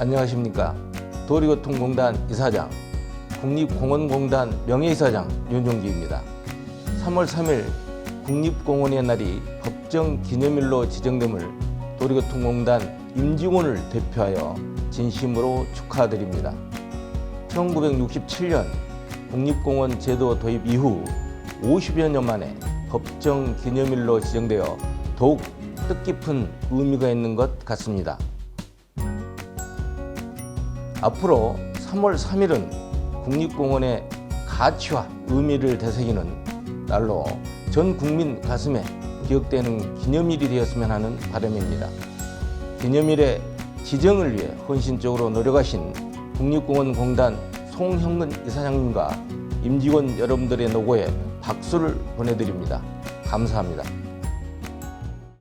안녕하십니까. 도리교통공단 이사장, 국립공원공단 명예이사장 윤종기입니다. 3월 3일 국립공원의 날이 법정 기념일로 지정됨을 도리교통공단 임직원을 대표하여 진심으로 축하드립니다. 1967년 국립공원 제도 도입 이후 50여 년 만에 법정 기념일로 지정되어 더욱 뜻깊은 의미가 있는 것 같습니다. 앞으로 3월 3일은 국립공원의 가치와 의미를 되새기는 날로 전 국민 가슴에 기억되는 기념일이 되었으면 하는 바람입니다. 기념일의 지정을 위해 헌신적으로 노력하신 국립공원공단 송형근 이사장님과 임직원 여러분들의 노고에 박수를 보내드립니다. 감사합니다.